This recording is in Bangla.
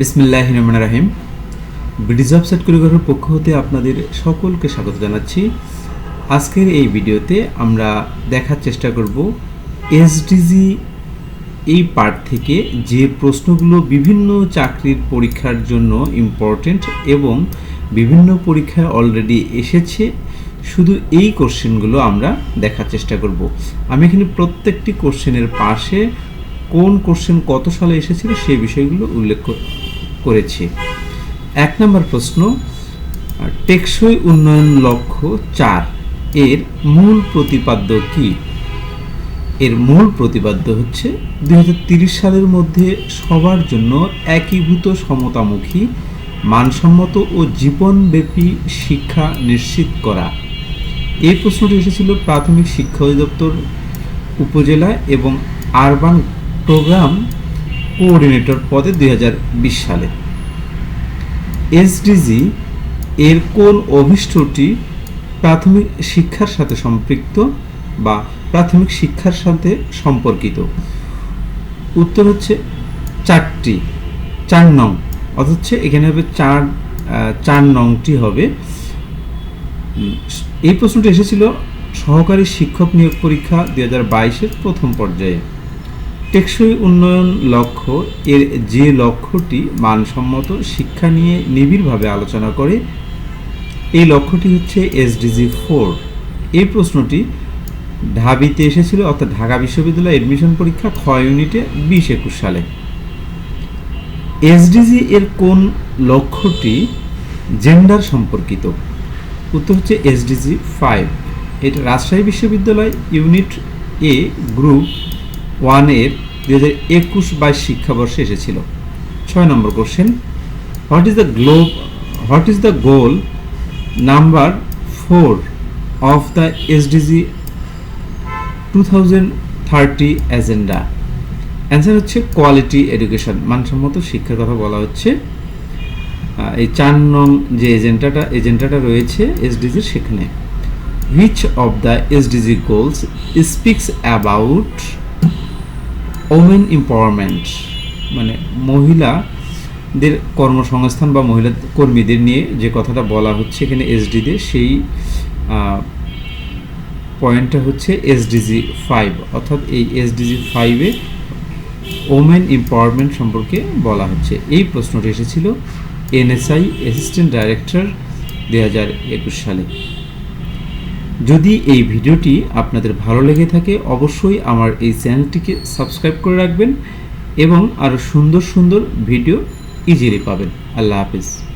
বিসমিল্লাহ রহমান রাহিম। ব্রিটিশ ওয়েবসাইট কুড়িঘরের পক্ষ হতে আপনাদের সকলকে স্বাগত জানাচ্ছি। আজকের এই ভিডিওতে আমরা দেখার চেষ্টা করব এসডিজি এই পার্ট থেকে যে প্রশ্নগুলো বিভিন্ন চাকরির পরীক্ষার জন্য ইম্পর্টেন্ট এবং বিভিন্ন পরীক্ষায় অলরেডি এসেছে, শুধু এই কোশ্চেনগুলো আমরা দেখার চেষ্টা করব। আমি এখানে প্রত্যেকটি কোশ্চেনের পাশে কোন কোশ্চেন কত সালে এসেছিল সেই বিষয়গুলো উল্লেখ করেছি। এক নম্বর প্রশ্ন, টেকসই উন্নয়ন লক্ষ্য চার। এর মূল প্রতিপাদ্য কি? এর মূল প্রতিপাদ্য হচ্ছে দুই সালের মধ্যে সবার জন্য একীভূত সমতামুখী, মানসম্মত ও জীবনব্যাপী শিক্ষা নিশ্চিত করা। এই প্রশ্নটি এসেছিল প্রাথমিক শিক্ষা অধিদপ্তর উপজেলা এবং আরবান প্রোগ্রাম কোঅর্ডিনেটর পদে দুই হাজার বিশ সালে। এসডিজি এর কোন অভিষ্টটি প্রাথমিক শিক্ষার সাথে সম্পৃক্ত বা প্রাথমিক শিক্ষার সাথে সম্পর্কিত? উত্তর হচ্ছে চারটি, চার নং। অথচ এখানে হবে চার চার নংটি হবে। এই প্রশ্নটি এসেছিল সহকারী শিক্ষক নিয়োগ পরীক্ষা দুই হাজার প্রথম পর্যায়ে। টেকসই উন্নয়ন লক্ষ্য এর যে লক্ষ্যটি মানসম্মত শিক্ষা নিয়ে নিবিড়ভাবে আলোচনা করে, এই লক্ষ্যটি হচ্ছে এসডিজি ফোর। এই প্রশ্নটি ঢাবিতে এসেছিল, অর্থাৎ ঢাকা বিশ্ববিদ্যালয় এডমিশন পরীক্ষা ক্ষয় ইউনিটে বিশ একুশ সালে। এসডিজি এর কোন লক্ষ্যটি জেন্ডার সম্পর্কিত? উত্তর হচ্ছে এসডিজি ফাইভ এটা রাজশাহী বিশ্ববিদ্যালয় ইউনিট এ গ্রুপ ওয়ানের দুই হাজার একুশ বাইশ শিক্ষাবর্ষে এসেছিল। ছয় নম্বর question what is the globe what is the goal number four of the SDG two thousand thirty agenda answer হচ্ছে কোয়ালিটি এডুকেশন মানসম্মত শিক্ষার কথা বলা হচ্ছে। এই চার নং যে এজেন্ডাটা এজেন্ডাটা রয়েছে এসডিজির সেখানে। Of the SDG goals speaks about women empowerment মানে মহিলাদের কর্মসংস্থান বা মহিলা কর্মীদের নিয়ে যে কথাটা বলা হচ্ছে এখানে এসডিতে সেই পয়েন্টটা হচ্ছে এসডিজি ফাইভ অর্থাৎ এই এসডিজি ফাইভে ওমেন এম্পাওয়ারমেন্ট সম্পর্কে বলা হচ্ছে। এই প্রশ্নটি এসেছিল এনএসআই অ্যাসিস্ট্যান্ট ডাইরেক্টর দুই হাজার একুশ সালে। যদি এই ভিডিওটি আপনাদের ভালো লেগে থাকে, অবশ্যই আমার এই চ্যানেলটিকে সাবস্ক্রাইব করে রাখবেন এবং আরও সুন্দর সুন্দর ভিডিও ইজিলি পাবেন। আল্লাহ হাফিজ।